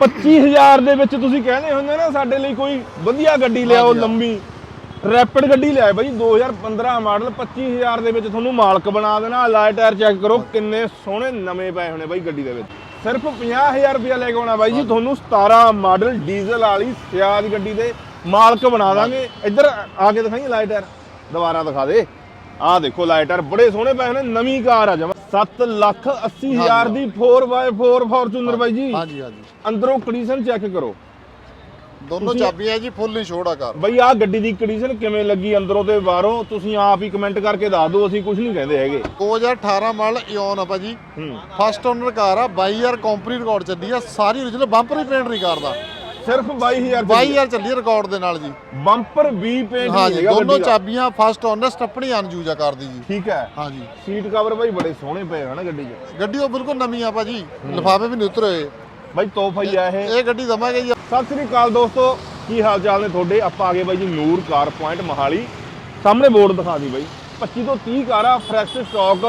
25000 ਦੇ ਵਿੱਚ ਤੁਸੀਂ ਕਹਿੰਦੇ ਹੁੰਦੇ ਨਾ ਸਾਡੇ ਲਈ ਕੋਈ ਵਧੀਆ ਗੱਡੀ ਲਿਆਓ। ਲੰਮੀ ਰੈਪਿਡ ਗੱਡੀ ਲਿਆਏ ਬਾਈ 2015 ਮਾਡਲ 25000 ਦੇ ਵਿੱਚ ਤੁਹਾਨੂੰ ਮਾਲਕ ਬਣਾ ਦੇਣਾ। ਲਾਈਟ ਟਾਇਰ ਚੈੱਕ ਕਰੋ ਕਿੰਨੇ ਸੋਹਣੇ ਨਵੇਂ ਪਏ ਹੋਣੇ ਬਾਈ ਗੱਡੀ ਦੇ ਵਿੱਚ। ਸਿਰਫ 50000 ਰੁਪਇਆ ਲੈ ਕੇ ਆਉਣਾ ਬਾਈ ਜੀ ਤੁਹਾਨੂੰ 17 ਮਾਡਲ ਡੀਜ਼ਲ ਵਾਲੀ ਸਿਆਜ ਗੱਡੀ ਦੇ ਮਾਲਕ ਬਣਾ ਦਾਂਗੇ। ਇੱਧਰ ਆ ਕੇ ਦਿਖਾਈ ਲਾਈਟ ਟਾਇਰ ਦੁਬਾਰਾ ਦਿਖਾ ਦੇ। ਆਹ ਦੇਖੋ ਲਾਈਟ ਟਾਇਰ ਬੜੇ ਸੋਹਣੇ ਪਏ ਹੋਣੇ ਨਵੀਂ ਕਾਰ ਆ ਜਮਾ। 7 ਲੱਖ 80 ਹਜ਼ਾਰ ਦੀ 4x4 ਫੋਰਚੂਨਰ ਬਾਈ ਜੀ। ਹਾਂਜੀ ਹਾਂਜੀ। ਅੰਦਰੋਂ ਕੰਡੀਸ਼ਨ ਚੈੱਕ ਕਰੋ। ਦੋਨੋਂ ਚਾਬੀਆਂ ਜੀ ਫੁੱਲ ਇੰਸ਼ੋਰਡ ਆ ਕਾਰ। ਬਈ ਆਹ ਗੱਡੀ ਦੀ ਕੰਡੀਸ਼ਨ ਕਿਵੇਂ ਲੱਗੀ ਅੰਦਰੋਂ ਤੇ ਬਾਹਰੋਂ ਤੁਸੀਂ ਆਪ ਹੀ ਕਮੈਂਟ ਕਰਕੇ ਦੱਸ ਦਿਓ ਅਸੀਂ ਕੁਝ ਨਹੀਂ ਕਹਿੰਦੇ ਹੈਗੇ। 2018 ਮਾਡਲ ਇਓਨ ਆ ਭਾਜੀ। ਫਸਟ ਓਨਰ ਕਾਰ ਆ 22000 ਕੰਪਨੀ ਰਿਕਾਰਡ ਚੱਲੀ ਆ ਸਾਰੀ origignal ਬੰਪਰ ਹੀ ਪੇਂਟ ਨਹੀਂ ਕਰਦਾ। ਸਿਰਫ 22000 22000 ਚੱਲੀ ਰਿਕਾਰਡ ਦੇ ਨਾਲ ਜੀ। ਬੰਪਰ ਵੀ ਪੇਂਟ ਹਾਂ ਜੀ ਦੋਨੋਂ। ਚਾਬੀਆਂ ਫਸਟ ਓਨਰ ਸਟੱਪਣੀ ਅਨਯੂਜ਼ ਆ ਕਾਰ ਦੀ ਜੀ। ਠੀਕ ਹੈ। ਹਾਂ ਜੀ। ਸੀਟ ਕਵਰ ਬਾਈ ਬੜੇ ਸੋਹਣੇ ਪਏ ਹਨ ਗੱਡੀ 'ਚ। ਗੱਡੀ ਉਹ ਬਿਲਕੁਲ ਨਵੀਂ ਆ ਭਾਜੀ ਲਿਫਾਫੇ ਵੀ ਨਹੀਂ ਉਤਰੇ ਬਾਈ ਤੋਹਫਾ ਹੀ ਆ ਇਹ। ਇਹ ਗੱਡੀ ਦਵਾਂਗੇ ਜੀ। ਸਤਿ ਸ੍ਰੀ ਅਕਾਲ ਦੋਸਤੋ ਕੀ ਹਾਲ ਚਾਲ ਨੇ ਤੁਹਾਡੇ? ਆਪਾਂ ਆ ਗਏ ਬਾਈ ਜੀ ਨੂਰ ਕਾਰ ਪੁਆਇੰਟ ਮਹਾਲੀ। ਸਾਹਮਣੇ ਬੋਰਡ ਦਿਖਾ ਦੀ ਬਾਈ। 25 ਤੋਂ 30 ਕਾਰਾਂ ਫਰੈਸ਼ ਸਟਾਕ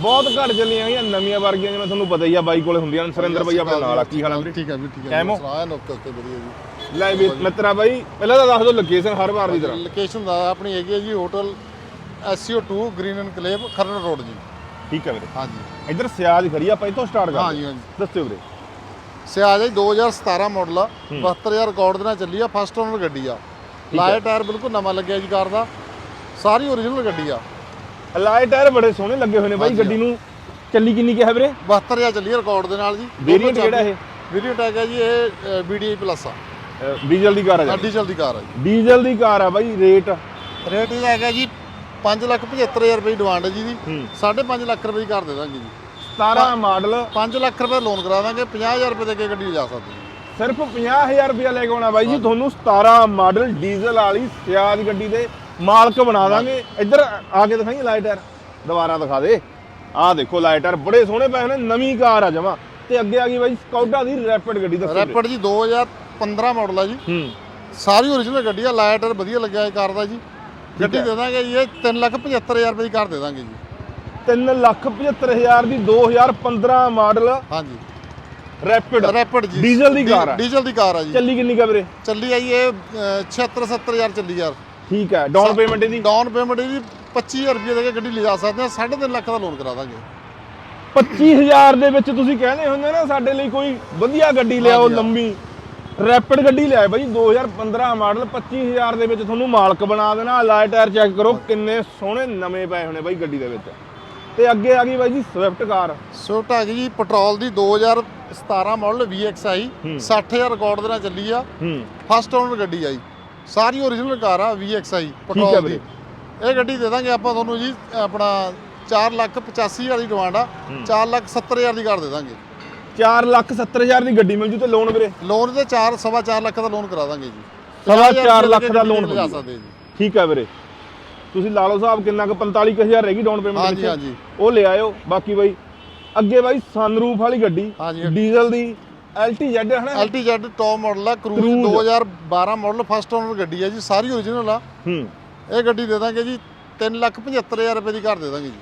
ਬਹੁਤ ਘੱਟ ਚੱਲੀਆਂ ਗਈਆਂ ਨਵੀਆਂ ਵਰਗੀਆਂ ਜਿਵੇਂ ਤੁਹਾਨੂੰ ਪਤਾ ਹੀ ਆ ਬਾਈ ਕੋਲੇ ਹੁੰਦੀਆਂ ਨੇ ਸਰਿੰਦਰ ਬਾਈ ਆਪਣੇ ਨਾਲ ਆ ਕੀ ਹਾਲ ਆ ਵੀਰੇ? ਠੀਕ ਹੈ ਵੀ ਠੀਕ ਹੈ ਕੈਮੋ? ਸਲਾਹ ਨੁਕਤੇ ਤੇ ਵਧੀਆ ਜੀ। ਲੈ ਵੀ ਮਿੱਤਰਾ ਬਾਈ ਪਹਿਲਾਂ ਤਾਂ ਦੱਸ ਦਿਓ ਲੋਕੇਸ਼ਨ ਹਰ ਵਾਰ ਦੀ ਤਰ੍ਹਾਂ। ਲੋਕੇਸ਼ਨ ਦਾ ਆਪਣੀ ਹੈਗੀ ਹੈ ਜੀ hotel SCO2 green enclave Kharar road ਜੀ। ਠੀਕ ਹੈ ਵੀਰੇ। ਹਾਂਜੀ। ਇੱਧਰ ਸਿਆਜ ਖੜੀ ਆ ਆਪਾਂ ਇੱਥੋਂ ਸਟਾਰਟ ਕਰਦੇ ਹਾਂਜੀ ਹਾਂਜੀ। ਦੱਸਿਓ ਵੀਰੇ। ਸਿਆਜ ਹੈ 2017 ਮਾਡਲ ਆ 72000 ਰਿਕਾਰਡ ਦੇ ਨਾਲ ਚੱਲੀ ਆ ਫਸਟ ਓਨਰ ਗੱਡੀ ਆ। ਲਾਏ ਟਾਇਰ ਬਿਲਕੁਲ ਨਵਾਂ ਲੱਗਿਆ ਜੀ ਕਾਰ ਦਾ। ਸਾਰੀ ਓਰੀਜਨਲ ਗੱਡੀ ਆ। ਅਲਾਈ ਟਾਇਰ ਬੜੇ ਸੋਹਣੇ ਲੱਗੇ ਹੋਏ ਨੇ ਬਾਈ ਗੱਡੀ ਨੂੰ ਚੱਲੀ ਕਿੰਨੀ ਕਿਹਾ ਵੀਰੇ? 72000 ਚੱਲੀ ਆ ਰਿਕਾਰਡ ਦੇ ਨਾਲ ਜੀ। Variant ਕਿਹੜਾ ਇਹ? ਵੇਰੀਐਂਟ ਹੈਗਾ ਜੀ ਇਹ BDI ਪਲੱਸ ਆ। ਡੀਜ਼ਲ ਦੀ ਕਾਰ ਆ ਜੀ। ਡੀਜ਼ਲ ਦੀ ਕਾਰ ਆ ਜੀ। ਡੀਜ਼ਲ ਦੀ ਕਾਰ ਆ ਬਾਈ ਰੇਟ? ਰੇਟ ਇਹਦਾ ਹੈਗਾ ਜੀ 575000 ਰੁਪਏ ਦੀ ਡਿਮਾਂਡ ਹੈ ਜੀ ਦੀ ਹੂੰ। 5.5 ਲੱਖ ਰੁਪਏ ਦੀ ਕਰ ਦੇ ਦਾਂਗੇ ਜੀ। 17 ਮਾਡਲ। 5 ਲੱਖ ਰੁਪਏ ਲੋਨ ਕਰਾ ਦਾਂਗੇ 50000 ਰੁਪਏ ਦੇ ਕੇ ਗੱਡੀ ਲਿਜਾ ਸਕਦੇ ਜੀ। ਸਿਰਫ 50000 ਰੁਪਇਆ ਲੈ ਕੇ ਆਉਣਾ ਬਾਈ ਜੀ ਤੁਹਾਨੂੰ 17 ਮਾਡਲ ਡੀਜ਼ਲ ਵਾਲੀ ਸਿਆਜ ਗੱਡੀ ਦੇ ਮਾਲਕ ਬਣਾ ਦਾਂਗੇ। ਇੱਧਰ ਆ ਕੇ ਦਿਖਾਈ ਲਾਈਟ ਟਾਇਰ ਦੁਬਾਰਾ ਦਿਖਾ ਦੇ। ਆਹ ਦੇਖੋ ਲਾਈਟ ਟਾਇਰ ਬੜੇ ਸੋਹਣੇ ਪਏ ਨੇ ਨਵੀਂ ਕਾਰ ਆ ਜਮਾ। ਤੇ ਅੱਗੇ ਆ ਗਈ ਬਾਈ ਸਕੌਡਾ ਦੀ ਰੈਪਿਡ ਗੱਡੀ ਦੱਸੋ। ਰੈਪਿਡ ਜੀ 2015 ਮਾਡਲ ਆ ਜੀ। ਹੂੰ। ਸਾਰੀ ਓਰੀਜਨਲ ਗੱਡੀ ਆ ਲਾਈਟਰ ਵਧੀਆ ਲੱਗਿਆ ਇਹ ਕਾਰ ਦਾ ਜੀ। ਗੱਡੀ ਦੇ ਦਾਂਗੇ ਜੀ ਇਹ 375000 ਰੁਪਏ ਦੀ ਕਾਰ ਦੇ ਦਾਂਗੇ ਜੀ। 375000 ਦੀ 2015 ਮਾਡਲ ਹਾਂਜੀ। ਰੈਪਿਡ ਰੈਪਿਡ ਜੀ। ਡੀਜ਼ਲ ਦੀ ਕਾਰ ਆ। ਡੀਜ਼ਲ ਦੀ ਕਾਰ ਆ ਜੀ। ਚੱਲੀ ਕਿੰਨੀ ਕਾ ਵੀਰੇ? ਚੱਲੀ ਆ ਜੀ ਇਹ 76 70000 ਚੱਲੀ ਯਾਰ ਠੀਕ ਹੈ ਡਾਊਨ ਪੇਮੈਂਟ ਇਹਦੀ? ਡਾਊਨ ਪੇਮੈਂਟ ਇਹਦੀ 25000 ਰੁਪਏ ਦੇ ਕੇ ਗੱਡੀ ਲਿਜਾ ਸਕਦੇ ਆ 3.5 ਲੱਖ ਦਾ ਲੋਨ ਕਰਾ ਦਾਂਗੇ। 25000 ਦੇ ਵਿੱਚ ਤੁਸੀਂ ਕਹਿੰਦੇ ਹੁੰਦੇ ਨਾ ਸਾਡੇ ਲਈ ਕੋਈ ਵਧੀਆ ਗੱਡੀ ਲਿਆਓ। ਲੰਮੀ ਰੈਪਿਡ ਗੱਡੀ ਲਿਆਏ ਬਾਈ 2015 ਮਾਡਲ 25000 ਦੇ ਵਿੱਚ ਤੁਹਾਨੂੰ ਮਾਲਕ ਬਣਾ ਦੇਣਾ ਲਾਈਟ ਟਾਇਰ ਚੈੱਕ ਕਰੋ ਕਿੰਨੇ ਸੋਹਣੇ ਨਵੇਂ ਪਏ ਹੋਣੇ ਬਾਈ ਗੱਡੀ ਦੇ ਵਿੱਚ। ਤੇ ਅੱਗੇ ਆ ਗਈ ਬਾਈ ਜੀ ਸਵਿਫਟ ਕਾਰ ਸਵਿਫਟ ਹੈਗੀ ਜੀ ਪੈਟਰੋਲ ਦੀ 2017 ਮਾਡਲ VXI 60000 ਰਿਕਾਰਡ ਦੇ ਨਾਲ ਚੱਲੀ ਆ। ਫਸਟ ਓਨਰ ਗੱਡੀ ਆ ਜੀ ਸਾਰੀ ਓਰੀਜਨਲ ਕਾਰ ਆ VXI ਹੈ ਪੈਟਰੋਲ ਦੀ। ਇਹ ਗੱਡੀ ਦੇ ਦਾਂਗੇ ਆਪਾਂ ਤੁਹਾਨੂੰ ਜੀ ਆਪਣਾ 4 ਲੱਖ 85000 ਦੀ ਡਿਮਾਂਡ ਆ। 4 ਲੱਖ 70000 ਦੀ ਕਰ ਦੇ ਦਾਂਗੇ। 4 ਲੱਖ 70000 ਦੀ ਗੱਡੀ ਮਿਲ ਜੂ ਤੇ ਲੋਨ ਵੀਰੇ? ਲੋਨ ਤੇ 4 ਸਵਾ 4 ਲੱਖ ਦਾ ਲੋਨ ਕਰਾ ਦਾਂਗੇ ਜੀ। ਸਵਾ 50,000 ਚਾਰ ਰੁਪਏ ਲੱਖ ਦੇ loan ਹੋ। ਸਕਦੇ ਜੀ। ਠੀਕ ਹੈ ਵੀਰੇ। ਤੁਸੀਂ ਲਾ ਲਓ ਸਾਹਿਬ ਕਿੰਨਾ ਕੁ 45000 ਰਹਿ ਗਈ ਡਾਊਨ ਪੇਮੈਂਟ ਹਾਂਜੀ, ਹਾਂਜੀ। ਉਹ ਲੈ ਆਇਓ। ਬਾਕੀ ਬਾਈ ਅੱਗੇ ਬਾਈ ਸਨਰੂਫ ਵਾਲੀ ਗੱਡੀ ਹਾਂਜੀ। ਡੀਜ਼ਲ ਦੀ LTZ ਹੈ ਨਾ LTZ ਟੌਪ ਮਾਡਲ ਆ Cruze Cruise। 2012 model first owner ਗੱਡੀ ਆ ਜੀ ਸਾਰੀ ਓਰੀਜਨਲ ਆ। ਹੂੰ। ਇਹ ਗੱਡੀ ਦੇ ਦਾਂਗੇ ਜੀ 3 ਲੱਖ 75000 ਰੁਪਏ ਦੀ ਕਰ ਦੇ ਦਾਂਗੇ ਜੀ।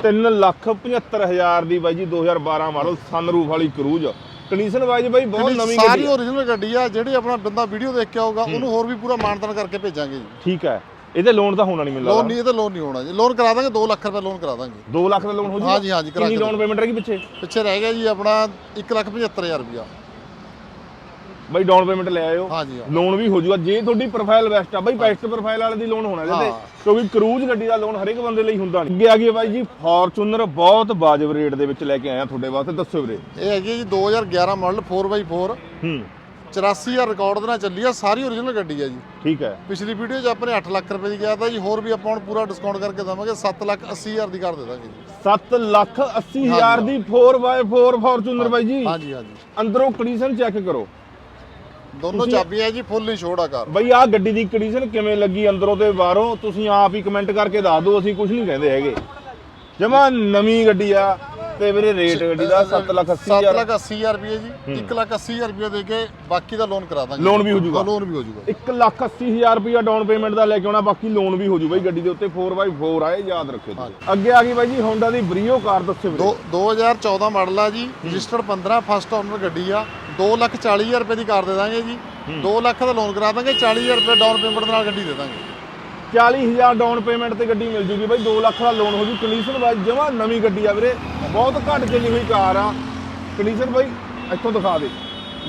3 ਲੱਖ 75000 ਦੀ ਬਾਈ ਜੀ 2012 ਮਾਡਲ ਸਨਰੂਫ ਵਾਲੀ ਕਰੂਜ਼ ਕੰਡੀਸ਼ਨ ਵਾਈਜ਼ ਬਾਈ ਬਹੁਤ ਨਵੀਂ ਸਾਰੀ ਗੱਡੀ ਹੈ। ਓਰੀਜਨਲ ਗੱਡੀ ਆ ਜਿਹੜੀ ਆਪਣਾ ਬੰਦਾ ਵੀਡੀਓ ਦੇਖ ਕੇ ਆਊਗਾ ਉਹਨੂੰ ਹੋਰ ਵੀ ਪੂਰਾ ਮਾਨਤਨ ਕਰਕੇ ਭੇਜਾਂਗੇ ਜੀ। ਠੀਕ ਹੈ। ਇਹਦੇ ਲੋਨ ਤਾਂ ਹੋਣਾ ਨਹੀਂ ਮਿਲਦਾ ਲੋਨ ਨਹੀਂ ਇਹਦੇ ਲੋਨ ਨਹੀਂ ਹੋਣਾ ਜੀ। ਲੋਨ ਕਰਾ ਦਾਂਗੇ 2 ਲੱਖ ਰੁਪਏ ਲੋਨ ਕਰਾ ਦਾਂਗੇ। 2 ਲੱਖ ਦਾ ਲੋਨ ਹੋ ਜੂਗਾ ਹਾਂਜੀ, ਹਾਂਜੀ, ਕਰਾ ਕਿੰਨੀ ਕੇ ਡਾਊਨ ਪੇਮੈਂਟ ਰਹੇਗੀ ਪਿੱਛੇ? ਪਿੱਛੇ ਰਹਿ ਗਿਆ ਜੀ ਆਪਣਾ 1 ਲੱਖ 75000 ਰੁਪਇਆ। ਬਾਈ ਡਾਊਨ ਪੇਮੈਂਟ ਲੈ ਆਇਓ। ਹਾਂਜੀ ਹਾਂ। ਲੋਨ ਵੀ ਹੋ ਜੂਗਾ। ਜੇ ਤੁਹਾਡੀ ਪ੍ਰੋਫਾਈਲ ਬੈਸਟ ਆ ਬਾਈ ਬੈਸਟ ਪ੍ਰੋਫਾਈਲ ਵਾਲੇ ਦੀ ਲੋਨ ਹੋਣਾ ਇਹਦੇ। ਤੇ ਹਾਂ। ਕਿਉਂਕਿ ਕਰੂਜ਼ ਗੱਡੀ ਦਾ ਲੋਨ ਹਰੇਕ ਬੰਦੇ ਲਈ ਹੁੰਦਾ ਨਹੀਂ। ਅੱਗੇ ਆ ਗਈ ਬਾਈ ਜੀ ਫੋਰਚੂਨਰ ਬਹੁਤ ਵਾਜਬ ਰੇਟ ਦੇ ਵਿੱਚ ਲੈ ਕੇ ਆਇਆ ਤੁਹਾਡੇ ਵਾਸਤੇ। ਦੱਸੋ ਵੀਰੇ। ਇਹ ਹੈਗੀ ਹੈ ਜੀ 2011 ਮਾਡਲ 4x4 ਹੂੰ। 84000 ਰਿਕਾਰਡ ਦੇ ਨਾਲ ਚੱਲੀ ਆ ਸਾਰੀ ਓਰੀਜਨਲ ਗੱਡੀ ਆ ਜੀ। ਠੀਕ ਹੈ। ਪਿਛਲੀ ਵੀਡੀਓ 'ਚ ਆਪਣੇ 8 ਲੱਖ ਰੁਪਏ ਦੀ ਗਿਆ ਤਾਂ ਜੀ ਹੋਰ ਵੀ ਆਪਾਂ ਹੁਣ ਪੂਰਾ ਡਿਸਕਾਊਂਟ ਕਰਕੇ ਦਵਾਂਗੇ 7 ਲੱਖ 80000 ਦੀ ਕਰ ਦੇ ਦਾਂਗੇ ਜੀ। 7 ਲੱਖ 80 ਹਜ਼ਾਰ ਦੀ 4x4 ਫੋਰਚੂਨਰ ਬਾਈ ਜੀ। ਹਾਂਜੀ ਹਾਂਜੀ। ਅੰਦਰੋਂ ਕੰਡੀਸ਼ਨ ਚੈੱਕ ਕਰੋ। ਦੋਨੋਂ ਚਾਬੀਆਂ ਜੀ ਫੁੱਲ ਇੰਸ਼ੋਰਡ ਆ ਕਾਰ ਬਈ ਆਹ ਗੱਡੀ ਦੀ ਕੰਡੀਸ਼ਨ ਕਿਵੇਂ ਲੱਗੀ ਅੰਦਰੋਂ ਤੇ ਬਾਹਰੋਂ ਤੁਸੀਂ ਆਪ ਹੀ ਕਮੈਂਟ ਕਰਕੇ ਦੱਸ ਦਿਓ ਅਸੀਂ ਕੁਝ ਨਹੀਂ ਕਹਿੰਦੇ ਹੈਗੇ। ਜਮਾ ਨਵੀਂ ਗੱਡੀ ਆ ਤੇ ਵੀਰੇ ਰੇਟ ਗੱਡੀ ਦਾ 7 ਲੱਖ 80 7 ਹਜ਼ਾਰ ਲੱਖ 80 ਹਜ਼ਾਰ ਰੁਪਏ ਜੀ 1 ਲੱਖ 80 ਹਜ਼ਾਰ ਰੁਪਏ ਦੇ ਕੇ ਬਾਕੀ ਦਾ ਲੋਨ ਕਰਾ ਦਾਂਗੇ। ਲੋਨ ਵੀ ਹੋ ਜਾਊਗਾ। ਲੋਨ ਵੀ ਹੋ ਜਾਊਗਾ। 1 ਲੱਖ 80 ਹਜ਼ਾਰ ਰੁਪਇਆ ਡਾਊਨ ਪੇਮੈਂਟ ਦਾ ਲੈ ਕੇ ਆਉਣਾ ਬਾਕੀ ਲੋਨ ਵੀ ਹੋ ਜੂ ਬਾਈ ਗੱਡੀ ਦੇ ਉੱਤੇ 4x4 ਆਏ ਯਾਦ ਰੱਖਿਓ ਤੁਸੀਂ। ਅੱਗੇ ਆ ਗਈ ਬਾਈ ਜੀ ਹੋਂਡਾ ਦੀ ਬਰੀਓ ਕਾਰ ਦੱਸਿਓ ਵੀਰੇ। ਦੋ 2014 ਮਾਡਲ ਆ ਜੀ ਰਜਿਸਟਰਡ 15 ਫਸਟ ਓਨਰ ਗੱਡੀ ਆ। 2 ਲੱਖ 40 ਹਜ਼ਾਰ ਰੁਪਏ ਦੀ ਕਾਰ ਦੇ ਦਾਂਗੇ ਜੀ। 2 ਲੱਖ ਦਾ ਲੋਨ ਕਰਾ ਦਾਂਗੇ 40 ਹਜ਼ਾਰ ਰੁਪਏ ਡਾਊਨ ਪੇਮੈਂਟ ਨਾਲ ਗੱਡੀ ਦੇ ਦਾਂਗੇ। 40000 ਡਾਊਨ ਪੇਮੈਂਟ ਤੇ ਗੱਡੀ ਮਿਲ ਜੂਗੀ ਬਾਈ 2 ਲੱਖ ਦਾ ਲੋਨ ਹੋ ਜੂ। ਕੰਡੀਸ਼ਨ ਬਾਈ ਜਮਾ ਨਵੀਂ ਗੱਡੀ ਆ ਵੀਰੇ। ਬਹੁਤ ਘੱਟ ਚੱਲੀ ਹੋਈ ਕਾਰ ਆ। ਕੰਡੀਸ਼ਨ ਬਾਈ ਇੱਥੋਂ ਦਿਖਾ ਦੇ।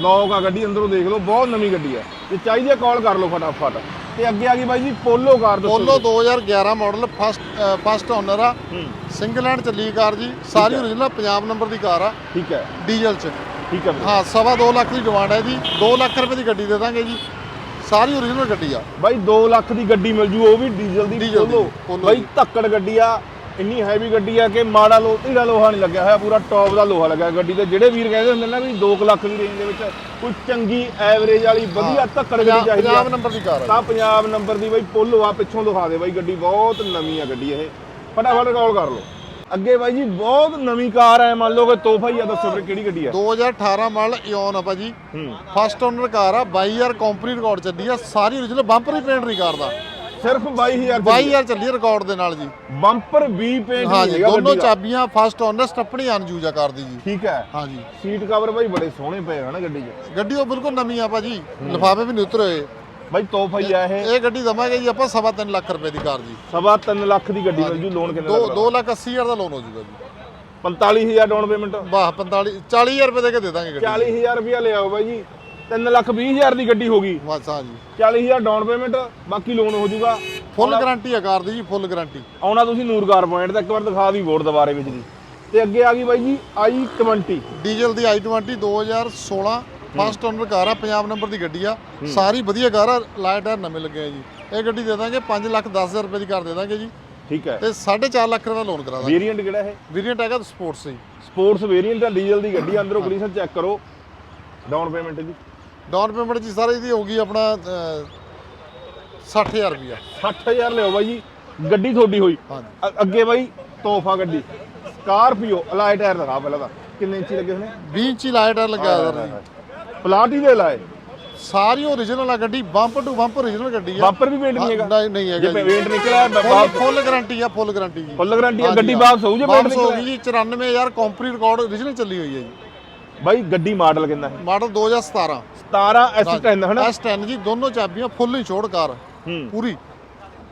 ਲੌਕ ਆ ਗੱਡੀ ਅੰਦਰੋਂ ਦੇਖ ਲਓ ਬਹੁਤ ਨਵੀਂ ਗੱਡੀ ਆ। ਜੇ ਚਾਹੀਦੀ ਆ ਕਾਲ ਕਰ ਲਓ ਫਟਾਫਟ। ਤੇ ਅੱਗੇ ਆ ਗਈ ਬਾਈ ਜੀ ਪੋਲੋ ਕਾਰ ਦੱਸੋ Polo 2011 model first first owner ਆ। ਸਿੰਗਲ ਹੈਂਡ ਚੱਲੀ ਕਾਰ ਜੀ। ਸਾਰੀ ਓਰੀਜਨਲ ਪੰਜਾਬ ਨੰਬਰ ਦੀ ਕਾਰ ਆ। ਠੀਕ ਹੈ ਡੀਜ਼ਲ ਚ। ਠੀਕ ਹੈ ਹਾਂ ਸਵਾ 2 ਲੱਖ ਦੀ ਡਿਮਾਂਡ ਹੈ ਜੀ। 2 ਲੱਖ ਰੁਪਏ ਦੀ ਗੱਡੀ ਦੇ ਦਾਂਗੇ ਜੀ। ਸਾਰੀ ਓਰੀਜਨਲ ਗੱਡੀ ਆ। ਬਾਈ 2 ਲੱਖ ਦੀ ਗੱਡੀ ਮਿਲ ਜੂ ਉਹ ਵੀ ਡੀਜ਼ਲ ਦੀ ਡੀਜ਼ਲ ਦੀ, ਪੋਲੋ ਪੋਲੋ ਬਾਈ ਦੀ। ਧੱਕੜ ਗੱਡੀ ਆ ਇੰਨੀ ਹੈਵੀ ਗੱਡੀ ਆ ਕਿ ਮਾੜਾ ਲੋ ਢੀੜਾ ਲੋਹਾ ਨਹੀਂ ਲੱਗਿਆ ਹੋਇਆ ਪੂਰਾ ਟੌਪ ਦਾ ਲੋਹਾ ਲੱਗਿਆ ਗੱਡੀ ਤੇ। ਜਿਹੜੇ ਵੀਰ ਕਹਿੰਦੇ ਹੁੰਦੇ ਨੇ ਨਾ ਵੀ 2 ਲੱਖ ਦੀ ਰੇਂਜ ਦੇ ਵਿੱਚ ਕੋਈ ਚੰਗੀ ਐਵਰੇਜ ਵਾਲੀ ਵਧੀਆ ਧੱਕੜ ਗੱਡੀ ਚਾਹੀਦੀ ਆ। ਪੰਜਾਬ ਨੰਬਰ ਦੀ ਕਾਰ ਆ ਤਾਂ ਪੰਜਾਬ ਨੰਬਰ ਦੀ ਬਾਈ ਪੋਲੋ ਆ ਪਿੱਛੋਂ ਦਿਖਾ ਦੇ ਬਾਈ ਗੱਡੀ। ਬਹੁਤ ਨਵੀਂ ਆ ਗੱਡੀ ਇਹ। ਫਟਾਫਟ ਕਾਲ ਕਰ ਲਓ। ਅੱਗੇ ਬਾਈ ਜੀ ਬਹੁਤ ਨਵੀਂ ਕਾਰ ਹੈ ਮੰਨ ਲਓ ਕਿ ਤੋਹਫਾ ਹੀ ਆ ਦੱਸੋ ਫਿਰ ਕਿਹੜੀ ਗੱਡੀ ਆ? 2018 ਮਾਡਲ ਇਓਨ ਆ ਭਾਜੀ ਫਸਟ ਓਨਰ ਕਾਰ ਆ 22000 ਕੰਪਨੀ ਰਿਕਾਰਡ ਚੱਲੀ ਆ ਸਾਰੀ ਓਰੀਜਨਲ ਬੰਪਰ ਹੀ ਪੇਂਟ ਨਹੀਂ ਕਰਦਾ ਸਿਰਫ 22000 22000 ਚੱਲੀ ਰਿਕਾਰਡ ਦੇ ਨਾਲ ਜੀ। ਬੰਪਰ ਵੀ ਪੇਂਟ ਹਾਂ ਜੀ ਦੋਨੋਂ ਚਾਬੀਆਂ ਫਸਟ ਓਨਰ ਸਟੱਪਣੀ ਅਨਯੂਜ਼ ਆ ਕਰਦੀ ਜੀ। ਠੀਕ ਹੈ। ਹਾਂ ਜੀ। ਸੀਟ ਕਵਰ ਬਾਈ ਬੜੇ ਸੋਹਣੇ ਪਏ ਹਨ ਗੱਡੀ 'ਚ। ਗੱਡੀ ਉਹ ਬਿਲਕੁਲ ਨਵੀਂ ਆ ਭਾਜੀ ਲਿਫਾਫੇ ਵੀ ਨਹੀਂ ਉਤਰੇ ਹੋਏ ਬਾਈ ਤੋਹਫਾ ਹੀ ਆ ਇਹ। ਇਹ ਗੱਡੀ ਦਵਾਂਗੇ ਜੀ ਆਪਾਂ ਸਵਾ ਤਿੰਨ ਲੱਖ ਰੁਪਏ ਦੀ ਕਾਰ ਜੀ। ਸਵਾ 3 ਲੱਖ ਦੀ ਗੱਡੀ ਮਿਲ ਜੂ ਲੋਨ ਕਿੰਨੇ ਦੋ ਦਾ 2 ਲੱਖ 80 ਹਜ਼ਾਰ ਦਾ ਲੋਨ ਹੋ ਜਾਊਗਾ ਜੀ। 45000 ਡਾਊਨ ਪੇਮੈਂਟ ਵਾਹ 45 40000 ਰੁਪਏ ਦੇ ਕੇ ਦੇ ਦਾਂਗੇ ਗੱਡੀ। 40000 ਰੁਪਇਆ ਲਿਆਓ ਬਾਈ ਜੀ। 3 ਲੱਖ 20000 ਦੀ ਗੱਡੀ ਹੋ ਗਈ। ਬਸ ਹਾਂ ਜੀ। 40000 ਡਾਊਨ ਪੇਮੈਂਟ ਬਾਕੀ ਲੋਨ ਹੋ ਜਾਊਗਾ ਫੁੱਲ ਗਾਰੰਟੀ ਆ ਕਾਰ ਦੀ ਜੀ ਫੁੱਲ ਗਾਰੰਟੀ ਆਉਣਾ ਤੁਸੀਂ ਨੂਰ ਕਾਰ ਪੁਆਇੰਟ ਤੇ ਇੱਕ ਵਾਰ ਦਿਖਾ ਦੀ ਬੋਰਡ ਦੁਬਾਰੇ ਵਿੱਚ ਦੀ ਤੇ ਅੱਗੇ ਆ ਗਈ ਬਾਈ ਜੀ i20 ਡੀਜ਼ਲ ਦੀ i20 2016 ਫਸਟ ਓਨਰ ਕਾਰ ਆ ਪੰਜਾਬ ਨੰਬਰ ਦੀ ਗੱਡੀ ਆ। ਸਾਰੀ ਵਧੀਆ ਕਾਰ ਆ ਲਾਈਟ ਟਾਇਰ ਨਵੇਂ ਲੱਗੇ ਆ ਜੀ। ਇਹ ਗੱਡੀ ਦੇ ਦਾਂਗੇ 5 ਲੱਖ 10000 ਰੁਪਏ ਦੀ ਕਾਰ ਦੇ ਦਾਂਗੇ ਜੀ। ਠੀਕ ਹੈ। ਤੇ 4.5 ਲੱਖ ਰੁਪਏ ਦਾ ਲੋਨ ਕਰਾ ਦਾਂਗੇ। ਵੇਰੀਐਂਟ ਕਿਹੜਾ ਇਹ? ਵੇਰੀਐਂਟ ਹੈਗਾ ਸਪੋਰਟਸ ਜੀ। ਸਪੋਰਟਸ ਵੇਰੀਐਂਟ ਆ ਡੀਜ਼ਲ ਦੀ ਗੱਡੀ ਅੰਦਰੋਂ ਕੰਡੀਸ਼ਨ ਚੈੱਕ ਕਰੋ। ਡਾਊਨ ਪੇਮੈਂਟ ਦੀ ਡਾਊਨ ਪੇਮੈਂਟ ਜੀ ਸਾਰੀ ਦੀ ਹੋਊਗੀ ਆਪਣਾ ਅਹ, 60000 ਰੁਪਇਆ। 60000 ਲਿਓ ਬਾਈ ਜੀ। ਗੱਡੀ ਤੁਹਾਡੀ ਹੋਈ। ਅੱਗੇ ਬਾਈ ਤੋਹਫਾ ਗੱਡੀ। ਸਕਾਰਪੀਓ ਅਲਾਈ ਟਾਇਰ ਲਗਾ ਪਹਿਲਾਂ ਤਾਂ। ਕਿੰਨੇ ਇੰਚੀ ਲੱਗੇ ਹੋਣੇ? 20 ਇੰਚੀ ਲਾਈਟ ਟਾਇਰ ਲੱਗਿਆ ਹੋਇਆ ਜੀ। ਪਲਾਟ ਹੀ ਦੇ ਲਾਏ। ਸਾਰੀ ਓਰੀਜਨਲ ਆ ਗੱਡੀ ਬੰਪਰ ਟੂ ਬੰਪਰ ਓਰੀਜਨਲ ਗੱਡੀ ਆ। ਬਾਪਰ ਵੀ ਪੇਂਟ ਨਹੀਂ ਹੈਗਾ। ਨਹੀਂ ਹੈਗਾ ਜੀ। ਪੇਂਟ ਨਿਕਲਿਆ ਫੁੱਲ ਫੁੱਲ ਗਾਰੰਟੀ ਆ ਫੁੱਲ ਗਾਰੰਟੀ ਜੀ। ਫੁੱਲ ਗਾਰੰਟੀ ਆ ਗੱਡੀ। ਵਾਪਸ ਹੋਊ ਜੇ ਪੇਂਟ ਵਾਪਸ ਹੋ ਨਿਕਲਿਆ। ਗਈ ਜੀ 94000 ਕੰਪਨੀ ਰਿਕਾਰਡ ਓਰੀਜਨਲ ਚੱਲੀ ਹੋਈ ਹੈ ਜੀ। ਬਾਈ ਗੱਡੀ ਮਾਡਲ ਕਿੰਨਾ ਹੈ? ਮਾਡਲ 2017 17 S10 ਹਨਾ S10 ਜੀ ਦੋਨੋਂ ਚਾਬੀਆਂ ਫੁੱਲ ਇੰਸ਼ੋਰਡ ਕਾਰ। ਹੂੰ। ਪੂਰੀ।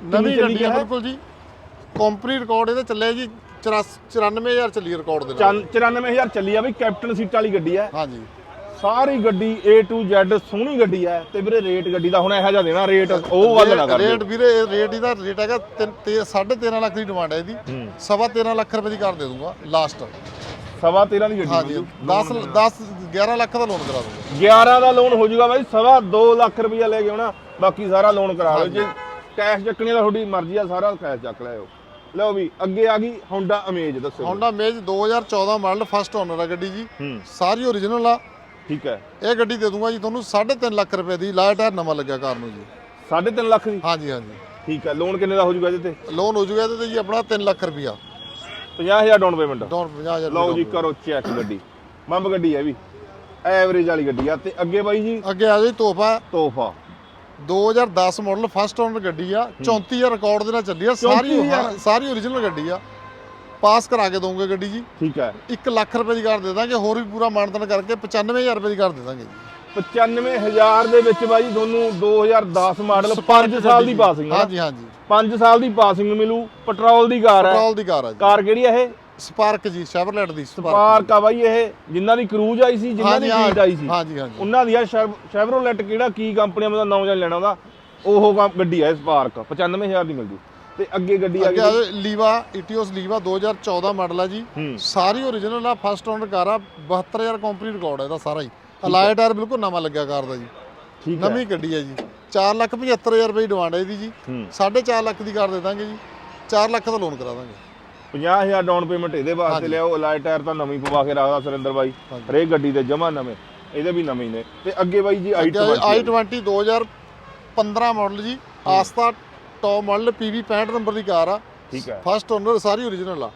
ਨਵੀਂ ਗੱਡੀ ਆ? ਬਿਲਕੁਲ ਜੀ। ਕੰਪਨੀ ਰਿਕਾਰਡ ਇਹਦੇ ਚੱਲਿਆ ਜੀ 94000 ਚੱਲੀ ਰਿਕਾਰਡ ਦੇ ਨਾਲ। 94000 ਚੱਲੀ ਆ ਬਈ ਕੈਪਟਨ ਸੀਟ ਵਾਲੀ ਗੱਡੀ ਹੈ। ਹਾਂਜੀ। ਸਾਰੀ ਗੱਡੀ A to Z ਸੋਹਣੀ ਗੱਡੀ ਹੈ ਤੇ ਵੀਰੇ ਰੇਟ ਗੱਡੀ ਦਾ ਹੁਣ ਇਹੋ ਜਿਹਾ ਦੇਣਾ ਰੇਟ ਉਹ ਵੱਲ ਨਾ ਕਰ। ਰੇਟ ਵੀਰੇ ਰੇਟ ਇਹਦਾ ਰੇਟ ਹੈਗਾ 13.5 ਲੱਖ ਦੀ ਡਿਮਾਂਡ ਹੈ ਇਹਦੀ। ਸਵਾ 13 ਲੱਖ ਰੁਪਏ ਦੀ ਕਰ ਦੇ ਦੂੰਗਾ ਲਾਸਟ ਸਵਾ 13 ਦੀ ਗੱਡੀ ਹਾਂਜੀ 10 10 11 ਲੱਖ ਦਾ ਲੋਨ ਕਰਾ ਦੂੰਗਾ। 11 ਦਾ ਲੋਨ ਹੋ ਜਾਊਗਾ ਬਾਈ ਸਵਾ 2 ਲੱਖ ਰੁਪਇਆ ਲੈ ਕੇ ਆਉਣਾ ਬਾਕੀ ਸਾਰਾ ਲੋਨ ਕਰਾ ਲਓ। ਜੇ ਕੈਸ਼ ਚੱਕਣੀ ਦਾ ਤੁਹਾਡੀ ਮਰਜ਼ੀ ਆ ਸਾਰਾ ਕੈਸ਼ ਚੱਕ ਲਿਓ ਲਓ ਵੀ ਅੱਗੇ ਆ ਗਈ ਹੋਂਡਾ ਅਮੇਜ ਦੱਸੋ। Honda Amaze 2014 model first owner ਆ ਗੱਡੀ ਜੀ। ਸਾਰੀ ਓਰੀਜਨਲ ਆ। ਠੀਕ ਹੈ। ਇਹ ਗੱਡੀ ਦੇ ਦੂੰਗਾ ਜੀ ਤੁਹਾਨੂੰ 3.5 ਲੱਖ ਰੁਪਏ ਦੀ ਲਾਈਟ ਟਾਇਰ ਨਵਾਂ ਲੱਗਿਆ ਕਾਰ ਨੂੰ ਜੀ। 3.5 ਲੱਖ ਦੀ? ਹਾਂਜੀ ਹਾਂਜੀ। ਠੀਕ ਹੈ ਲੋਨ ਕਿੰਨੇ ਦਾ ਹੋ ਜਾਊਗਾ ਇਹਦੇ ਤੇ? ਲੋਨ ਹੋ ਜੂਗਾ ਇਹਦੇ ਤੇ ਜੀ ਆਪਣਾ 3 ਲੱਖ ਰੁਪਇਆ। 50000 ਡਾਊਨ ਪੇਮੈਂਟ ਡਾਊਨ 50000 ਲਓ ਜੀ ਕਰੋ ਚੈੱਕ ਗੱਡੀ। ਬੰਬ ਗੱਡੀ ਹੈ ਵੀ। ਐਵਰੇਜ ਵਾਲੀ ਗੱਡੀ ਆ। ਤੇ ਅੱਗੇ ਬਾਈ ਜੀ? ਅੱਗੇ ਆ ਜੀ ਤੋਹਫਾ। ਤੋਹਫਾ। 2010 ਮਾਡਲ ਫਸਟ ਓਨਰ ਗੱਡੀ ਆ। 34000 ਰਿਕਾਰਡ ਦੇ ਨਾਲ ਚੱਲੀ ਆ। ਸਾਰੀ 34,000 ਹਾਂ, ਸਾਰੀ ਓਰੀਜਨਲ ਗੱਡੀ ਆ। ਪਾਸ ਕਰਾ ਕੇ ਦਊਂਗੇ ਗੱਡੀ ਜੀ। ਠੀਕ ਹੈ। 1 ਲੱਖ ਰੁਪਏ ਦੀ ਕਾਰ ਦੇ ਦਾਂਗੇ ਹੋਰ ਵੀ ਪੂਰਾ ਮਾਨਤਨ ਕਰਕੇ 95000 ਰੁਪਏ ਦੀ ਕਾਰ ਦੇ ਦਾਂਗੇ ਜੀ। 95000 ਦੇ ਵਿੱਚ ਬਾਈ ਤੁਹਾਨੂੰ 2010 ਮਾਡਲ 5 ਸਾਲ ਦੀ ਪਾਸਿੰਗ ਹੈ ਹਾਂਜੀ ਹਾਂਜੀ। 5 ਸਾਲ ਦੀ ਪਾਸਿੰਗ ਮਿਲੂ ਪੈਟਰੋਲ ਦੀ ਕਾਰ ਹੈ। ਪੈਟਰੋਲ ਦੀ ਕਾਰ ਜੀ। ਕਾਰ ਕਿਹੜੀ ਹੈ ਇਹ? ਸਪਾਰਕ ਜੀ ਸ਼ੈਵਰਲੈਟ ਦੀ ਸਪਾਰਕ ਪਾਰਕ ਆ ਬਾਈ ਇਹ ਜਿਨ੍ਹਾਂ ਦੀ ਕਰੂਜ਼ ਆਈ ਸੀ ਜਿਨ੍ਹਾਂ ਦੀ ਫੀਟ ਆਈ ਸੀ। ਹਾਂਜੀ ਹਾਂਜੀ। ਉਹਨਾਂ ਦੀ ਆ ਸ਼ੈਵਰੋਲੈਟ ਕਿਹੜਾ ਕੀ ਕੰਪਨੀ ਦਾ ਨਾਮ ਲੈਣਾ ਉਹਦਾ? ਉਹ ਗੱਡੀ ਹੈ ਸਪਾਰਕ 95000 ਦੀ ਮਿਲ ਜੂ ਤੇ ਅੱਗੇ ਗੱਡੀ ਆ ਅੱਗੇ ਗਈ। ਆ ਜਾਓ, ਲੀਵਾ ਇਟੀਓਸ ਲੀਵਾ 2014 ਮਾਡਲ ਆ ਜੀ। ਸਾਰੀ ਓਰੀਜਨਲ ਆ ਫਸਟ ਓਨਰ ਕਾਰ ਆ 72000 ਕੰਪਨੀ ਰਿਕਾਰਡ ਹੈ ਇਹਦਾ ਸਾਰਾ ਹੀ। ਅਲਾਈ ਟਾਇਰ ਬਿਲਕੁਲ ਨਵਾਂ ਲੱਗਿਆ ਕਾਰ ਦਾ ਜੀ। ਠੀਕ ਹੈ ਨਵੀਂ ਗੱਡੀ ਹੈ ਜੀ। 475000 ਰੁਪਏ ਦੀ ਡਿਮਾਂਡ ਹੈ ਇਹਦੀ ਜੀ। ਹੂੰ। 4.5 ਲੱਖ ਦੀ ਕਾਰ ਦੇ ਦਾਂਗੇ ਜੀ। 4 ਲੱਖ ਦਾ ਲੋਨ ਕਰਾ ਦਾਂਗੇ। 50000 ਡਾਊਨ ਪੇਮੈਂਟ ਇਹਦੇ ਵਾਸਤੇ ਲਿਆਓ ਅਲਾਈ ਟਾਇਰ ਤਾਂ ਨਵੀਂ ਪਵਾ ਕੇ ਰੱਖਦਾ ਸੁਰਿੰਦਰ ਬਾਈ। ਹਰੇਕ ਗੱਡੀ ਦੇ ਜਮਾ ਨਵੇਂ ਇਹਦੇ ਵੀ ਨਵੇਂ ਨੇ। ਤੇ ਅੱਗੇ ਬਾਈ ਜੀ ਆਈ ਆਈ 20 2015 ਮਾਡਲ ਜੀ। Asta top model PV 65 number ਦੀ ਕਾਰ ਆ। ਠੀਕ ਹੈ। ਫਸਟ ਓਨਰ ਸਾਰੀ ਓਰੀਜਨਲ ਆ।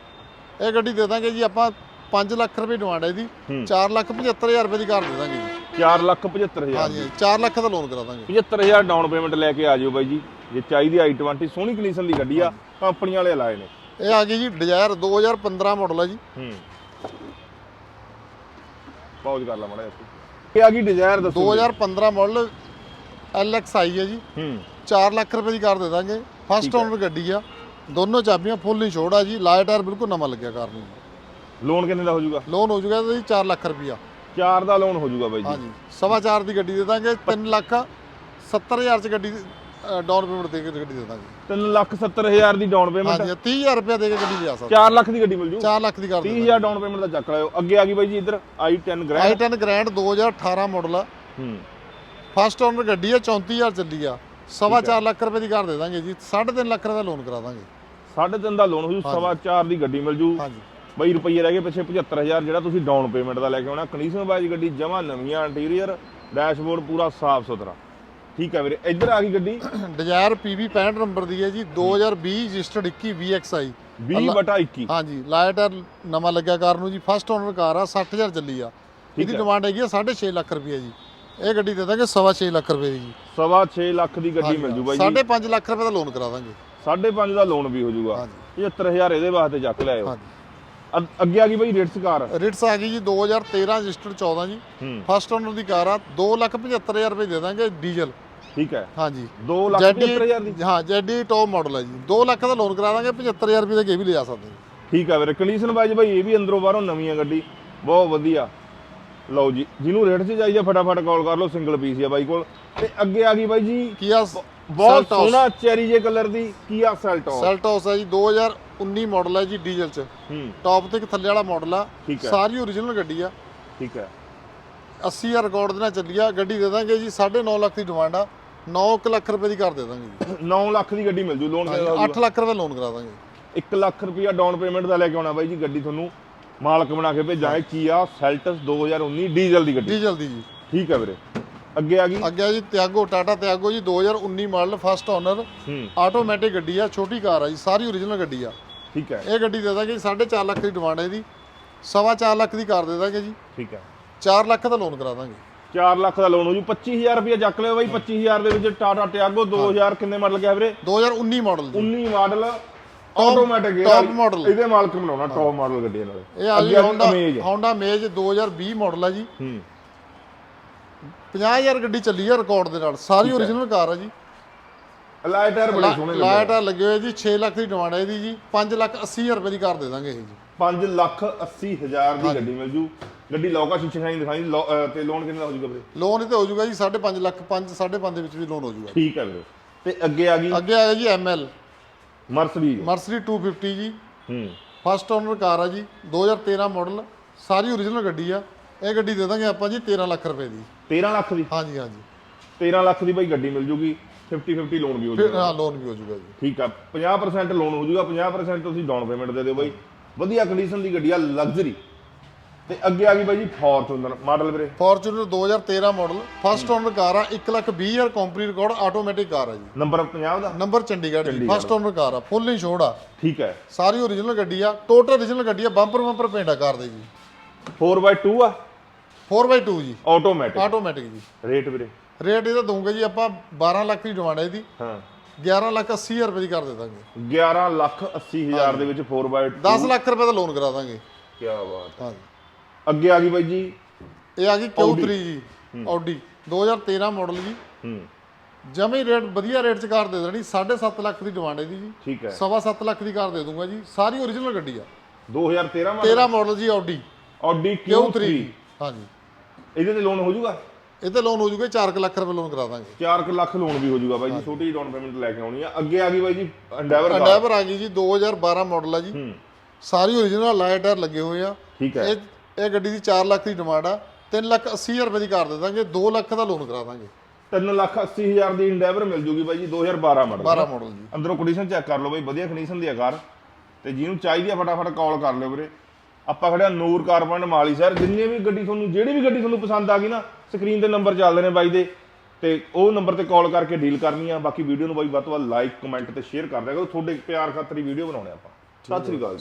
ਇਹ ਗੱਡੀ ਦੇ ਦਾਂਗੇ ਜੀ ਆਪਾਂ 5 ਲੱਖ ਰੁਪਏ ਡਿਮਾਂਡ ਹੈ ਇਹਦੀ। ਹੂੰ। 4 ਲੱਖ 75000 ਰੁਪਏ ਦੀ ਕਾਰ ਦੇ ਦਾਂਗੇ ਜੀ। 4 ਲੱਖ 75000 ਹਾਂਜੀ 4 ਲੱਖ ਦਾ ਲੋਨ ਕਰਾ ਦਾਂਗੇ। 75000 ਡਾਊਨ ਪੇਮੈਂਟ ਲੈ ਕੇ ਆ ਜਿਓ ਬਾਈ ਜੀ। ਜੇ ਚਾਹੀਦੀ i20 ਸੋਹਣੀ ਕੰਡੀਸ਼ਨ ਦੀ ਗੱਡੀ ਆ। ਕੰਪਨੀ ਵਾਲੇ ਲਾਏ ਨੇ। ਇਹ ਆ ਗਈ ਜੀ ਡਿਜ਼ਾਇਰ 2015 ਮਾਡਲ ਹੈ ਜੀ। ਹੂੰ। ਪੌਜ਼ ਕਰ ਲਾ ਮੜਾ ਇਹ ਆ ਗਈ ਡਿਜ਼ਾਇਰ ਦੱਸੋ 2015 ਮਾਡਲ LXI ਹੈ ਜੀ। ਹੂੰ। 4 ਲੱਖ ਰੁਪਏ ਦੀ ਕਾਰ ਦੇ ਦਾਂਗੇ। ਫਸਟ ਓਨਰ ਗੱਡੀ ਆ। ਦੋਨੋਂ ਚਾਬੀਆਂ ਫੁੱਲ ਇੰਸ਼ੋਰਡ ਆ ਜੀ। ਲਾਈਟ ਟਾਇਰ ਬਿਲਕੁਲ ਨਵਾਂ ਲੱਗਿਆ ਕਾਰ ਨੂੰ। ਲੋਨ ਕਿੰਨੇ ਦਾ ਹੋ ਜਾਊਗਾ? ਲੋਨ ਹੋ ਜਾਊਗਾ ਜੀ 4 ਲੱਖ ਰੁਪਿਆ 4 ਦਾ ਲੋਨ ਹੋ ਜਾਊਗਾ ਬਾਈ ਜੀ। ਹਾਂਜੀ। ਸਵਾ ਚਾਰ ਦੀ ਗੱਡੀ ਦੇ ਦਾਂਗੇ 3 ਲੱਖ 70000 ਚ ਗੱਡੀ ਡਾਊਨ ਪੇਮੈਂਟ ਦੇ ਕੇ ਗੱਡੀ ਦੇ ਦਾਂਗੇ। 3 ਲੱਖ 70000 ਦੀ ਡਾਊਨ ਪੇਮੈਂਟ ਹਾਂਜੀ 30000 ਰੁਪਏ ਦੇ ਕੇ ਗੱਡੀ ਲਿਆ ਸਕਦੇ। 4 ਲੱਖ ਦੀ ਗੱਡੀ ਮਿਲ ਜੂ। 4 ਲੱਖ ਦੀ ਕਾਰ ਦੇ 30000 ਡਾਊਨ ਪੇਮੈਂਟ ਦਾ ਚੱਕ ਲਿਓ। ਅੱਗੇ ਆ ਗਈ ਬਾਈ ਜੀ ਇੱਧਰ i10 grand i10 grand 2018 model ਆ। ਹੂੰ। ਫਸਟ ਓਨਰ ਗੱਡੀ ਆ 34000 ਚੱਲੀ ਆ। ਸਵਾ ਚਾਰ ਲੱਖ ਰੁਪਏ ਦੀ ਕਾਰ ਦੇ ਦਾਂਗੇ ਜੀ 3.5 ਲੱਖ ਰੁਪਏ ਦਾ ਲੋਨ ਕਰਾ ਦਾਂਗੇ। 3.5 ਦਾ ਲੋਨ ਹੋ ਜੂ ਸਵਾ 4 ਦੀ ਗੱਡੀ ਮਿਲ ਜੂ। ਹਾਂਜੀ। ਬਾਈ ਰੁਪਈਏ ਰਹਿ ਗਏ ਪਿੱਛੇ 75000 ਜਿਹੜਾ ਤੁਸੀਂ ਡਾਊਨ ਪੇਮੈਂਟ ਦਾ ਲੈ ਕੇ ਆਉਣਾ ਕੰਡੀਸ਼ਨ ਬਾਈ ਗੱਡੀ ਜਮਾ ਨਵੀਆਂ ਇੰਟੀਰੀਅਰ ਡੈਸ਼ਬੋਰਡ ਪੂਰਾ ਸਾਫ਼ ਸੁਥਰਾ। ਠੀਕ ਹੈ ਵੀਰੇ ਇੱਧਰ ਆ ਗਈ ਗੱਡੀ। ਡਿਜ਼ਾਇਰ PV 65 ਨੰਬਰ ਦੀ ਹੈ ਜੀ 2020 ਰਜਿਸਟਰਡ 21 VXI 20 ਬਟਾ 21 ਹਾਂਜੀ ਲਾਈਟ ਨਵਾਂ ਲੱਗਿਆ ਕਾਰ ਨੂੰ ਜੀ ਫਸਟ ਓਨਰ ਕਾਰ ਆ 60000 ਚੱਲੀ ਆ। ਇਹਦੀ। ਡਿਮਾਂਡ ਹੈਗੀ ਆ 6.5 ਲੱਖ ਰੁਪਏ ਜੀ। ਇਹ ਗੱਡੀ ਦੇ ਦਾਂਗੇ ਸਵਾ 6 ਲੱਖ ਰੁਪਏ ਦੀ ਜੀ। ਸਵਾ 6 ਲੱਖ ਦੀ ਗੱਡੀ ਮਿਲ ਜੂ ਬਾਈ ਜੀ। 5.5 ਲੱਖ ਰੁਪਏ ਦਾ ਲੋਨ ਕਰਾ ਦਾਂਗੇ। 5.5 ਦਾ ਲੋਨ ਵੀ ਹੋ ਜੂਗਾ। ਹਾਂਜੀ। 75000 ਇਹਦੇ ਵਾਸਤੇ ਚੱਕ ਲਿਆਇਓ ਹਾਂਜੀ। ਅੱਗ- ਅੱਗੇ ਆ ਗਈ ਬਾਈ ਰੇਟਸ ਕਾਰ। ਰਿਟਸ ਆ ਗਈ ਜੀ 2013 ਰਜਿਸਟਰਡ 14 ਜੀ। ਹੂੰ। ਫਸਟ ਓਨਰ ਦੀ ਕਾਰ ਆ 275000 ਰੁਪਏ ਦੇ ਦਾਂਗੇ ਡੀਜ਼ਲ ਠੀਕ ਹੈ। ਹਾਂਜੀ। 2 ਲੱਖ 75000 ਦੀ। ਹਾਂ ਜੈਡੀ ਟੌਪ ਮਾਡਲ ਹੈ ਜੀ। 2 ਲੱਖ ਦਾ ਲੋਨ ਕਰਾ ਦਾਂਗੇ 75000 ਰੁਪਏ ਦੇ ਕੇ ਵੀ ਲਿਜਾ ਸਕਦੇ ਹਾਂ ਠੀਕ ਹੈ ਵੀਰੇ। ਕੰਡੀਸ਼ਨ ਵਾਈਜ਼ ਬਾਈ ਇਹ ਵੀ ਅੰਦਰੋਂ ਬਾਹਰੋਂ ਨਵੀਂ ਆ ਗੱਡੀ। ਬਹੁਤ ਵਧੀਆ। ਲਓ ਜੀ ਜਿਹਨੂੰ ਰੇਟ 'ਚ ਚਾਹੀਦਾ ਫਟਾਫਟ ਕਾਲ ਕਰ ਲਓ ਸਿੰਗਲ ਪੀਸ ਆ ਬਾਈ ਕੋਲ। ਤੇ ਅੱਗੇ ਆ ਗਈ ਬਾਈ ਜੀ ਕੀਆ ਬਹੁਤ ਸੋਹਣਾ ਚੈਰੀ ਜੇ ਕਲਰ ਦੀ ਕੀਆ ਸੈਲਟੋ ਸੈਲਟੋਸ ਹੈ ਜੀ 2019 ਮਾਡਲ ਹੈ ਜੀ ਡੀਜ਼ਲ ਚ। ਹੂੰ। ਟੌਪ ਤੇ ਇੱਕ ਥੱਲੇ ਵਾਲਾ ਮਾਡਲ ਆ। ਠੀਕ ਹੈ। ਸਾਰੀ ਓਰੀਜਨਲ ਗੱਡੀ ਆ। ਠੀਕ ਹੈ। 80000 ਰਿਕਾਰਡ ਦੇ ਨਾਲ ਚੱਲੀ ਆ। ਗੱਡੀ ਦੇ ਦਾਂਗੇ ਜੀ 9.5 ਲੱਖ ਦੀ ਡਿਮਾਂਡ ਆ। 9 ਲੱਖ ਰੁਪਏ ਦੀ ਕਰ ਦੇ ਦਾਂਗੇ ਜੀ। 9 ਲੱਖ ਦੀ ਗੱਡੀ ਮਿਲ ਜੂ ਲੋਨ 8 ਲੱਖ ਰੁਪਏ ਲੋਨ ਕਰਾ ਦਾਂਗੇ। 1 ਲੱਖ ਰੁਪਇਆ ਡਾਊਨ ਪੇਮੈਂਟ ਦਾ ਲੈ ਕੇ ਆਉਣਾ ਬਾਈ ਜੀ ਗੱਡੀ ਤੁਹਾਨੂੰ। ਮਾਲਕ ਬਣਾ ਕੇ ਭੇਜਾਂਗੇ ਕੀਆ ਸੈਲਟਸ 2019 ਡੀਜ਼ਲ ਦੀ ਗੱਡੀ। ਡੀਜ਼ਲ ਦੀ ਜੀ। ਠੀਕ ਹੈ ਵੀਰੇ। ਅੱਗੇ ਆ ਗਈ? ਅੱਗੇ ਆ ਜੀ ਤਿਆਗੋ ਟਾਟਾ ਤਿਆਗੋ ਜੀ 2019 ਮਾਡਲ ਫਸਟ ਓਨਰ ਆਟੋਮੈਟਿਕ ਗੱਡੀ ਆ ਛੋਟੀ ਕਾਰ ਆ ਜੀ ਸਾਰੀ ਓਰੀਜਨਲ ਗੱਡੀ ਆ। ਠੀਕ ਹੈ ਇਹ ਗੱਡੀ ਦੇ ਦਾਂਗੇ 4.5 ਲੱਖ ਦੀ ਡਿਮਾਂਡ ਹੈ ਇਹਦੀ। ਸਵਾ ਚਾਰ ਲੱਖ ਦੀ ਕਾਰ ਦੇ ਦਾਂਗੇ ਜੀ। ਠੀਕ ਹੈ 4 ਲੱਖ ਦਾ ਲੋਨ ਕਰਾ ਦਾਂਗੇ। 4 ਲੱਖ ਦਾ ਲੋਨ ਹੋ ਜੂ 25000 ਰੁਪਇਆ ਚੱਕ ਲਿਓ ਬਾਈ 25000 ਦੇ ਵਿੱਚ ਟਾਟਾ ਟਿਆਗੋ 2000 ਕਿੰਨੇ ਮਾਡਲ ਗਿਆ ਵੀਰੇ? 2019 ਮਾਡਲ ਜੀ 19 ਮਾਡਲ ਆਟੋਮੈਟਿਕ top model। ਇਹਦੇ ਮਾਲਕ ਬਣਾਉਣਾ ਟੌਪ ਮਾਡਲ ਗੱਡੀ ਦੇ ਇਹ ਆ ਜੀ Honda। Honda Amaze 2020 ਮਾਡਲ ਹੈ ਜੀ। ਹੂੰ। 50000 ਗੱਡੀ ਚੱਲੀ ਆ ਰਿਕਾਰਡ ਦੇ ਨਾਲ। ਸਾਰੀ ਓਰੀਜਨਲ ਕਾਰ ਆ ਜੀ। ਲਾਈਟ ਟਾਇਰ ਬੜੇ ਸੋਹਣੇ ਲੱਗੇ। ਲਾਈਟ ਆ ਲੱਗੇ ਹੋਏ ਜੀ 6 ਲੱਖ ਦੀ ਡਿਮਾਂਡ ਹੈ ਇਹਦੀ ਜੀ। 5 ਲੱਖ 80000 ਰੁਪਏ ਦੀ ਕਾਰ ਦੇ ਦਾਂਗੇ ਇਹ ਜੀ। 5 ਲੱਖ 80 ਹਜ਼ਾਰ ਦੀ ਗੱਡੀ ਮਿਲ ਜੂ। ਗੱਡੀ ਲੌਕਾ ਸ਼ੀਸ਼ੇ ਸਾਈਂ ਦਿਖਾਈ। ਤੇ ਲੋਨ ਕਿੰਨੇ ਹੋ ਜੂਗਾ ਵੀਰੇ? ਲੋਨ ਤੇ ਹੋ ਜਾਊਗਾ ਜੀ 5.5 ਲੱਖ 5 5.5 ਦੇ ਵਿੱਚ ਵੀ ਲੋਨ ਹੋ ਜਾਊਗਾ ਠੀਕ ਹੈ ਵੀਰੇ। ਤੇ ਅੱਗੇ ਆ ਗਈ। ਅੱਗੇ ਆਇਆ ਜੀ ML ਮਰਸਡੀਜ਼ ਮਰਸਡੀ 250 ਜੀ। ਹੂੰ। ਫਸਟ ਓਨਰ ਕਾਰ ਆ ਜੀ 2013 ਮਾਡਲ ਸਾਰੀ ਓਰੀਜਨਲ ਗੱਡੀ ਆ। ਇਹ ਗੱਡੀ ਦੇ ਦਾਂਗੇ ਆਪਾਂ ਜੀ 13 ਲੱਖ ਰੁਪਏ ਦੀ। 13 ਲੱਖ ਦੀ? ਹਾਂਜੀ ਹਾਂਜੀ। 13 ਲੱਖ ਦੀ ਬਾਈ ਗੱਡੀ ਮਿਲ ਜੂਗੀ 50 50 ਲੋਨ ਵੀ ਹੋ ਜੂਗਾ। ਹਾਂ ਲੋਨ ਵੀ ਹੋ ਜਾਊਗਾ ਜੀ। ਠੀਕ ਆ 50% ਲੋਨ ਹੋ ਜੂਗਾ 50% ਤੁਸੀਂ ਡਾਊਨ ਪੇਮੈਂਟ ਦੇ ਦਿਓ ਬਾਈ। ਵਧੀਆ ਕੰਡੀਸ਼ਨ ਦੀ ਗੱਡੀ ਆ ਲਗਜ਼ਰੀ ਤੇ ਅੱਗੇ ਆ ਗਈ ਬਾਈ ਜੀ ਫੋਰਚੂਨਰ ਮਾਡਲ ਵੀਰੇ। Fortuner 2013 model first owner car ਆ 1 ਲੱਖ 20 ਹਜ਼ਾਰ ਕੰਪਨੀ ਰਿਕਾਰਡ ਆਟੋਮੈਟਿਕ ਕਾਰ ਆ ਜੀ। ਨੰਬਰ 50 ਦਾ? ਨੰਬਰ ਚੰਡੀਗੜ੍ਹ ਜੀ ਫਸਟ ਓਨਰ ਕਾਰ ਆ ਫੁੱਲ ਇੰਸ਼ੋਰਡ ਆ। ਠੀਕ ਹੈ। ਸਾਰੀ ਓਰੀਜਨਲ ਗੱਡੀ ਆ ਟੋਟਲ ਓਰੀਜਨਲ ਗੱਡੀ ਆ ਬੰਪਰ ਬੰਪਰ ਪੇਂਟ ਆ ਕਾਰ ਦੇ ਜੀ। 4x2 ਆ? 4x2 ਜੀ। ਆਟੋਮੈਟਿਕ ਆਟੋਮੈਟਿਕ ਜੀ। ਰੇਟ ਵੀਰੇ। ਰੇਟ ਇਹਦਾ ਦਊਂਗੇ ਜੀ ਆਪਾਂ 12 ਲੱਖ ਦੀ ਡਿਮਾਂਡ ਹੈ ਇਹਦੀ। ਹਾਂ। 11 ਲੱਖ 80 ਹਜ਼ਾਰ ਰੁਪਏ ਦੀ ਕਰ ਦੇ ਦਾਂਗੇ। 11 ਲੱਖ 80 ਹਜ਼ਾਰ ਦੇ ਵਿੱਚ 4x2 10 ਲੱਖ ਰੁਪਏ ਦਾ ਲੋਨ ਕਰਾ ਦਾਂਗੇ। ਕੀ ਬਾਤ ਹਾਂਜੀ ਅੱਗੇ ਆ ਗਈ ਬਾਈ ਜੀ। ਇਹ ਆ ਗਈ Q3 ਜੀ ਆਡੀ 2013 ਮਾਡਲ ਜੀ। ਹੂੰ। ਜਮੇ ਰੇਟ ਵਧੀਆ ਰੇਟ 'ਚ ਕਾਰ ਦੇ ਦੇਣੀ 7.5 ਲੱਖ ਦੀ ਡਿਮਾਂਡ ਇਹਦੀ ਜੀ। ਠੀਕ ਹੈ। ਸਵਾ ਸੱਤ ਲੱਖ ਦੀ ਕਾਰ ਦੇ ਦੂੰਗਾ ਜੀ। ਸਾਰੀ ਓਰੀਜਨਲ ਗੱਡੀ ਆ। 2013 ਮਾਡਲ 13 ਮਾਡਲ ਜੀ ਆਡੀ ਆਡੀ Q3 Q3 ਹਾਂਜੀ। ਇਹਦੇ ਤੇ ਲੋਨ ਹੋ ਜਾਊਗਾ ਇਹ ਤੇ ਲੋਨ ਹੋ ਜੂਗਾ 4 ਲੱਖ ਰੁਪਏ ਲੋਨ ਕਰਾ ਦਾਂਗੇ। 4 ਲੱਖ ਲੋਨ ਵੀ ਹੋ ਜਾਊਗਾ ਬਾਈ ਜੀ ਛੋਟੀ ਜਿਹੀ ਡਾਊਨ ਪੇਮੈਂਟ ਲੈ ਕੇ ਆਉਣੀ ਆ। ਅੱਗੇ ਆ ਗਈ ਬਾਈ ਜੀ ਅੰਡੈਵਰ ਕਾਰ। ਅੰਡੈਵਰ ਆ ਗਈ ਜੀ 2012 ਮਾਡਲ ਆ ਜੀ। ਹੂੰ। ਸਾਰੀ ਓਰੀਜਨਲ ਲਾਈਟ ਟਾਇਰ ਲੱਗੇ ਹੋਏ ਆ। ਠੀਕ ਹੈ। ਇਹ ਇਹ ਗੱਡੀ ਦੀ 4 ਲੱਖ ਦੀ ਡਿਮਾਂਡ ਆ 3 ਲੱਖ 80 ਹਜ਼ਾਰ ਰੁਪਏ ਦੀ ਕਰ ਦੇ ਦਾਂਗੇ 2 ਲੱਖ ਦਾ ਲੋਨ ਕਰਾ ਦਾਂਗੇ। 3 ਲੱਖ 80 ਹਜ਼ਾਰ ਦੀ ਅੰਡੈਵਰ ਮਿਲ ਜੂਗੀ ਬਾਈ ਜੀ 2012 ਮਾਡਲ 12 ਮਾਡਲ ਜੀ। ਅੰਦਰੋਂ ਕੰਡੀਸ਼ਨ ਚੈੱਕ ਕਰ ਲਓ ਬਾਈ ਵਧੀਆ ਕੰਡੀਸ਼ਨ ਦੀ ਆ ਕਾਰ। ਤੇ ਜਿਹਨੂੰ ਚਾਹੀਦੀ ਆ ਫਟਾਫਟ ਕਾਲ ਕਰ ਲਿਓ ਵੀਰੇ। ਆਪਾਂ ਖੜਿਆ ਨੂਰ ਕਾਰਪੈਂਟ ਮਾਲੀ ਸਰ ਜਿੰਨੇ ਵੀ ਗੱਡੀ ਤੁਹਾਨੂੰ ਜਿਹੜੀ ਵੀ ਗੱਡੀ ਤੁਹਾਨੂੰ ਪਸੰਦ ਆ ਗਈ ਨਾ ਸਕਰੀਨ ਤੇ ਨੰਬਰ ਚੱਲਦੇ ਨੇ ਬਾਈ ਦੇ। ਤੇ ਉਹ ਨੰਬਰ ਤੇ ਕਾਲ ਕਰਕੇ ਡੀਲ ਕਰਨੀ ਆ। ਬਾਕੀ ਵੀਡੀਓ ਨੂੰ ਬਾਈ ਵੱਧ ਤੋਂ ਵੱਧ ਲਾਈਕ ਕਮੈਂਟ ਤੇ ਸ਼ੇਅਰ ਕਰ ਦਿਆ ਕਰੋ। ਤੁਹਾਡੇ ਪਿਆਰ ਖਾਤਰ ਹੀ ਵੀਡੀਓ ਬਣਾਉਣੇ ਆਪਾਂ। ਸਤਿ ਸ੍ਰੀ ਅਕਾਲ